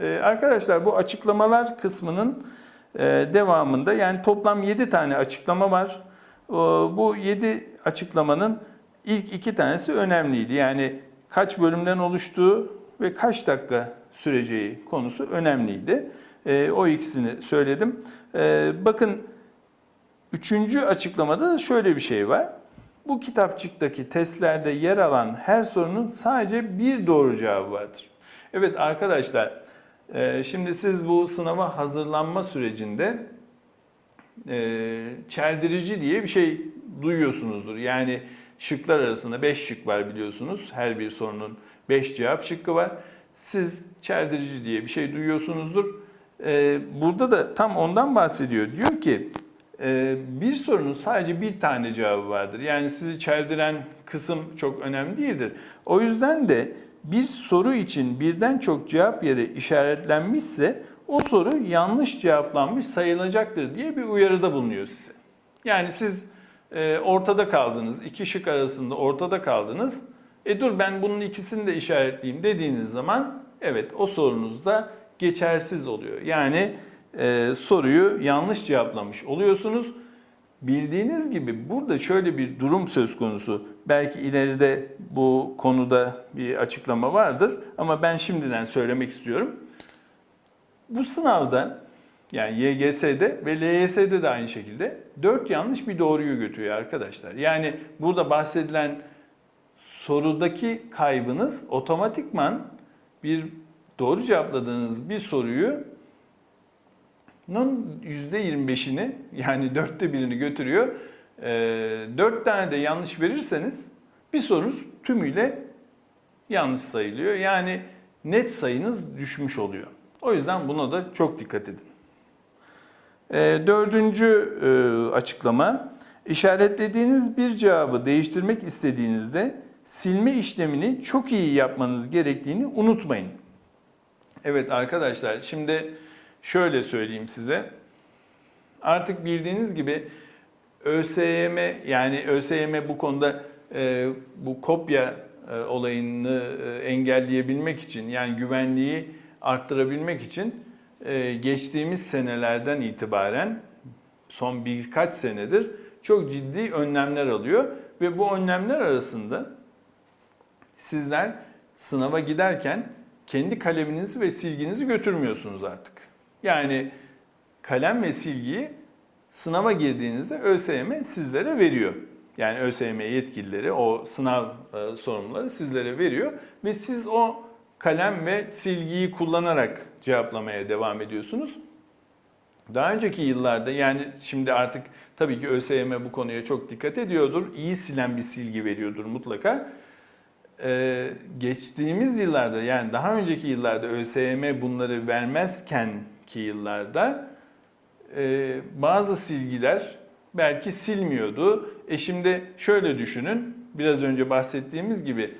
Ee, arkadaşlar bu açıklamalar kısmının e, devamında yani toplam 7 tane açıklama var. Bu 7 açıklamanın ilk iki tanesi önemliydi. Yani kaç bölümden oluştuğu ve kaç dakika süreceği konusu önemliydi. Ee, o ikisini söyledim. Ee, bakın üçüncü açıklamada da şöyle bir şey var. Bu kitapçıktaki testlerde yer alan her sorunun sadece bir doğru cevabı vardır. Evet arkadaşlar, şimdi siz bu sınava hazırlanma sürecinde e, çeldirici diye bir şey duyuyorsunuzdur. Yani şıklar arasında 5 şık var biliyorsunuz. Her bir sorunun 5 cevap şıkkı var. Siz çeldirici diye bir şey duyuyorsunuzdur. E, Burada da tam ondan bahsediyor. Diyor ki bir sorunun sadece bir tane cevabı vardır. Yani sizi çeldiren kısım çok önemli değildir. O yüzden de bir soru için birden çok cevap yeri işaretlenmişse o soru yanlış cevaplanmış sayılacaktır diye bir uyarıda bulunuyor size. Yani siz e, ortada kaldınız, iki şık arasında ortada kaldınız. E dur ben bunun ikisini de işaretleyeyim dediğiniz zaman evet o sorunuz da geçersiz oluyor. Yani e, soruyu yanlış cevaplamış oluyorsunuz. Bildiğiniz gibi burada şöyle bir durum söz konusu. Belki ileride bu konuda bir açıklama vardır ama ben şimdiden söylemek istiyorum. Bu sınavda yani YGS'de ve LYS'de de aynı şekilde 4 yanlış bir doğruyu götürüyor arkadaşlar. Yani burada bahsedilen sorudaki kaybınız otomatikman bir doğru cevapladığınız bir soruyu Nun %25'ini yani dörtte birini götürüyor. Ee, Dört tane de yanlış verirseniz bir sorunuz tümüyle yanlış sayılıyor. Yani net sayınız düşmüş oluyor. O yüzden buna da çok dikkat edin. Ee, Dördüncü e, açıklama, işaretlediğiniz bir cevabı değiştirmek istediğinizde silme işlemini çok iyi yapmanız gerektiğini unutmayın. Evet arkadaşlar şimdi şöyle söyleyeyim size. Artık bildiğiniz gibi ÖSYM yani ÖSYM bu konuda e, bu kopya e, olayını e, engelleyebilmek için yani güvenliği arttırabilmek için e, geçtiğimiz senelerden itibaren son birkaç senedir çok ciddi önlemler alıyor ve bu önlemler arasında sizler sınava giderken kendi kaleminizi ve silginizi götürmüyorsunuz artık. Yani kalem ve silgiyi sınava girdiğinizde ÖSYM sizlere veriyor. Yani ÖSYM yetkilileri o sınav e, sorumluları sizlere veriyor ve siz o kalem ve silgiyi kullanarak cevaplamaya devam ediyorsunuz. Daha önceki yıllarda yani şimdi artık tabii ki ÖSYM bu konuya çok dikkat ediyordur. İyi silen bir silgi veriyordur mutlaka. Ee, geçtiğimiz yıllarda yani daha önceki yıllarda ÖSYM bunları vermezken ki yıllarda e, bazı silgiler belki silmiyordu. E şimdi şöyle düşünün biraz önce bahsettiğimiz gibi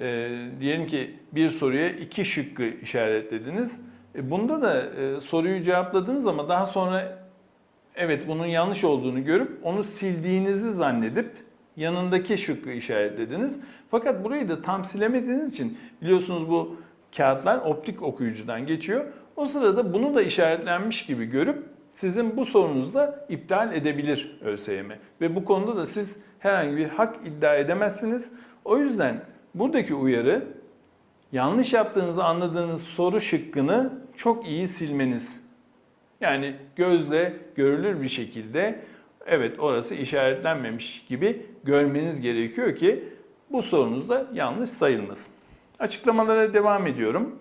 e, diyelim ki bir soruya iki şıkkı işaretlediniz. E, bunda da soruyu cevapladınız ama daha sonra evet bunun yanlış olduğunu görüp onu sildiğinizi zannedip yanındaki şıkkı işaretlediniz. Fakat burayı da tam silemediğiniz için biliyorsunuz bu kağıtlar optik okuyucudan geçiyor. O sırada bunu da işaretlenmiş gibi görüp sizin bu sorunuzu da iptal edebilir ÖSYM. Ve bu konuda da siz herhangi bir hak iddia edemezsiniz. O yüzden buradaki uyarı yanlış yaptığınızı anladığınız soru şıkkını çok iyi silmeniz. Yani gözle görülür bir şekilde evet orası işaretlenmemiş gibi görmeniz gerekiyor ki bu sorunuz da yanlış sayılmasın. Açıklamalara devam ediyorum.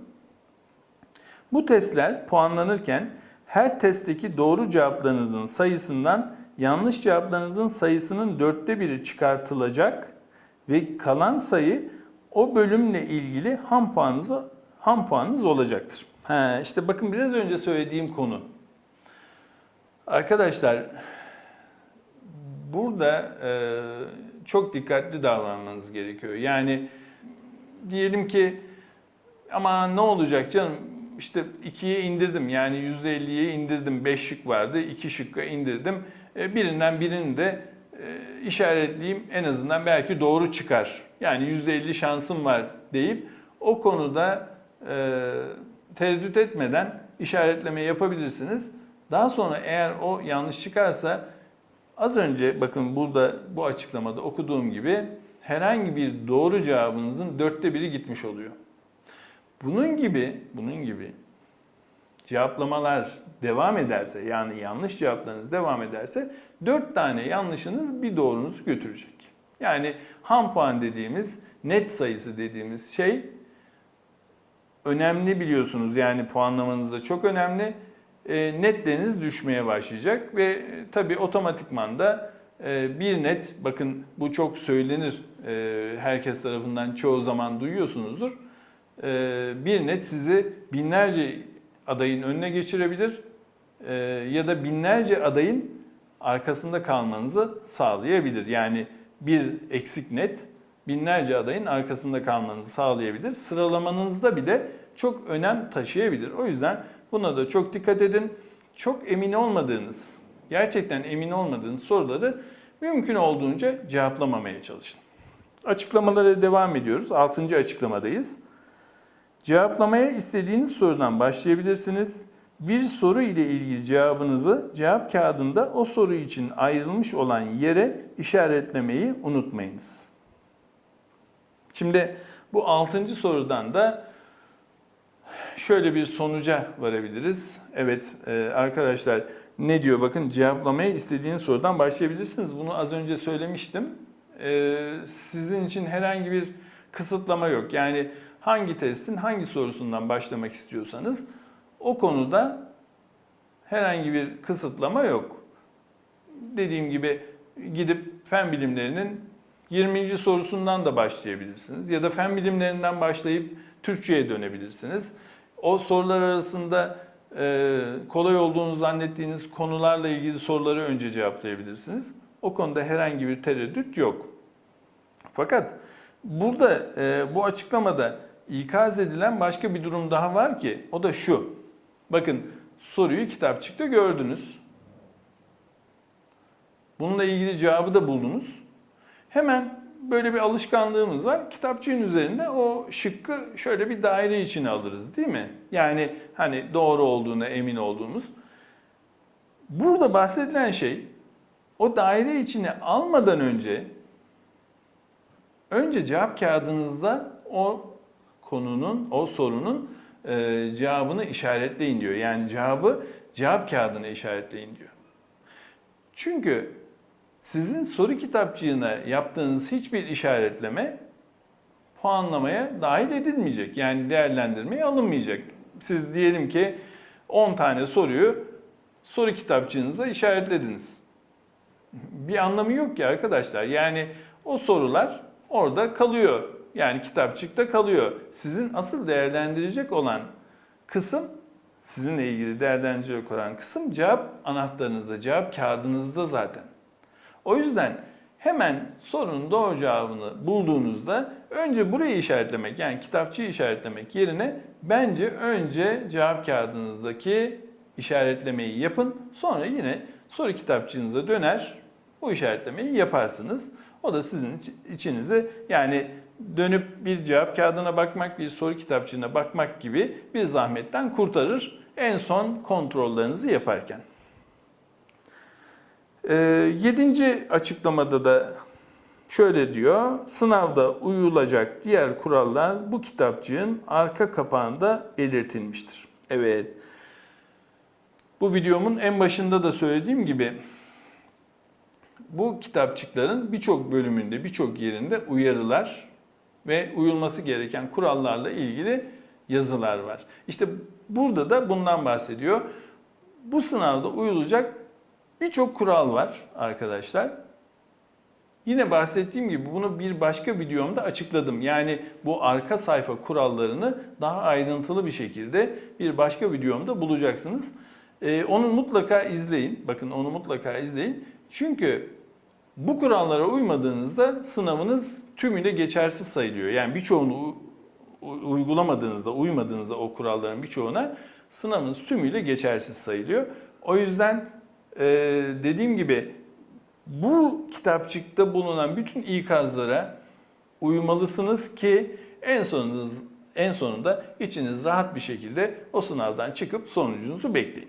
Bu testler puanlanırken her testteki doğru cevaplarınızın sayısından yanlış cevaplarınızın sayısının dörtte biri çıkartılacak ve kalan sayı o bölümle ilgili ham puanınız, ham puanınız olacaktır. Ha, işte bakın biraz önce söylediğim konu. Arkadaşlar burada e, çok dikkatli davranmanız gerekiyor. Yani diyelim ki ama ne olacak canım işte 2'ye indirdim yani %50'ye indirdim 5 şık vardı 2 şıkka indirdim E, birinden birini de e, işaretleyeyim en azından belki doğru çıkar. Yani %50 şansım var deyip o konuda e, tereddüt etmeden işaretleme yapabilirsiniz. Daha sonra eğer o yanlış çıkarsa az önce bakın burada bu açıklamada okuduğum gibi herhangi bir doğru cevabınızın dörtte biri gitmiş oluyor. Bunun gibi, bunun gibi cevaplamalar devam ederse yani yanlış cevaplarınız devam ederse 4 tane yanlışınız bir doğrunuzu götürecek. Yani ham puan dediğimiz net sayısı dediğimiz şey önemli biliyorsunuz yani puanlamanızda çok önemli. E, netleriniz düşmeye başlayacak ve e, tabii otomatikman da e, bir net bakın bu çok söylenir e, herkes tarafından çoğu zaman duyuyorsunuzdur. E, bir net sizi binlerce adayın önüne geçirebilir e, ya da binlerce adayın arkasında kalmanızı sağlayabilir. Yani bir eksik net binlerce adayın arkasında kalmanızı sağlayabilir. Sıralamanızda bile çok önem taşıyabilir. O yüzden buna da çok dikkat edin. Çok emin olmadığınız, gerçekten emin olmadığınız soruları mümkün olduğunca cevaplamamaya çalışın. Açıklamalara devam ediyoruz. 6. açıklamadayız. Cevaplamaya istediğiniz sorudan başlayabilirsiniz. Bir soru ile ilgili cevabınızı cevap kağıdında o soru için ayrılmış olan yere işaretlemeyi unutmayınız. Şimdi bu 6. sorudan da şöyle bir sonuca varabiliriz. Evet e, arkadaşlar ne diyor bakın cevaplamaya istediğiniz sorudan başlayabilirsiniz. Bunu az önce söylemiştim. E, sizin için herhangi bir kısıtlama yok. Yani hangi testin hangi sorusundan başlamak istiyorsanız o konuda herhangi bir kısıtlama yok. Dediğim gibi gidip fen bilimlerinin 20. sorusundan da başlayabilirsiniz ya da fen bilimlerinden başlayıp Türkçe'ye dönebilirsiniz. O sorular arasında e, kolay olduğunu zannettiğiniz konularla ilgili soruları önce cevaplayabilirsiniz. O konuda herhangi bir tereddüt yok. Fakat burada e, bu açıklamada ikaz edilen başka bir durum daha var ki o da şu. Bakın soruyu kitapçıkta gördünüz. Bununla ilgili cevabı da buldunuz. Hemen böyle bir alışkanlığımız var. Kitapçığın üzerinde o şıkkı şöyle bir daire içine alırız değil mi? Yani hani doğru olduğuna emin olduğumuz. Burada bahsedilen şey o daire içine almadan önce önce cevap kağıdınızda o konunun, o sorunun e, cevabını işaretleyin diyor. Yani cevabı cevap kağıdına işaretleyin diyor. Çünkü sizin soru kitapçığına yaptığınız hiçbir işaretleme puanlamaya dahil edilmeyecek. Yani değerlendirmeye alınmayacak. Siz diyelim ki 10 tane soruyu soru kitapçığınıza işaretlediniz. Bir anlamı yok ki arkadaşlar. Yani o sorular orada kalıyor. Yani kitapçıkta kalıyor. Sizin asıl değerlendirecek olan kısım sizinle ilgili değerlendirecek olan kısım cevap anahtarınızda, cevap kağıdınızda zaten. O yüzden hemen sorunun doğru cevabını bulduğunuzda önce burayı işaretlemek yani kitapçıyı işaretlemek yerine bence önce cevap kağıdınızdaki işaretlemeyi yapın. Sonra yine soru kitapçığınıza döner bu işaretlemeyi yaparsınız. O da sizin içinizi yani dönüp bir cevap kağıdına bakmak, bir soru kitapçığına bakmak gibi bir zahmetten kurtarır en son kontrollerinizi yaparken. Ee, yedinci açıklamada da şöyle diyor. Sınavda uyulacak diğer kurallar bu kitapçığın arka kapağında belirtilmiştir. Evet. Bu videomun en başında da söylediğim gibi bu kitapçıkların birçok bölümünde, birçok yerinde uyarılar ve uyulması gereken kurallarla ilgili yazılar var. İşte burada da bundan bahsediyor. Bu sınavda uyulacak birçok kural var arkadaşlar. Yine bahsettiğim gibi bunu bir başka videomda açıkladım. Yani bu arka sayfa kurallarını daha ayrıntılı bir şekilde bir başka videomda bulacaksınız. Ee, onu mutlaka izleyin. Bakın onu mutlaka izleyin. Çünkü bu kurallara uymadığınızda sınavınız tümüyle geçersiz sayılıyor. Yani birçoğunu uygulamadığınızda, uymadığınızda o kuralların birçoğuna sınavınız tümüyle geçersiz sayılıyor. O yüzden e, dediğim gibi bu kitapçıkta bulunan bütün ikazlara uymalısınız ki en sonunda en sonunda içiniz rahat bir şekilde o sınavdan çıkıp sonucunuzu bekleyin.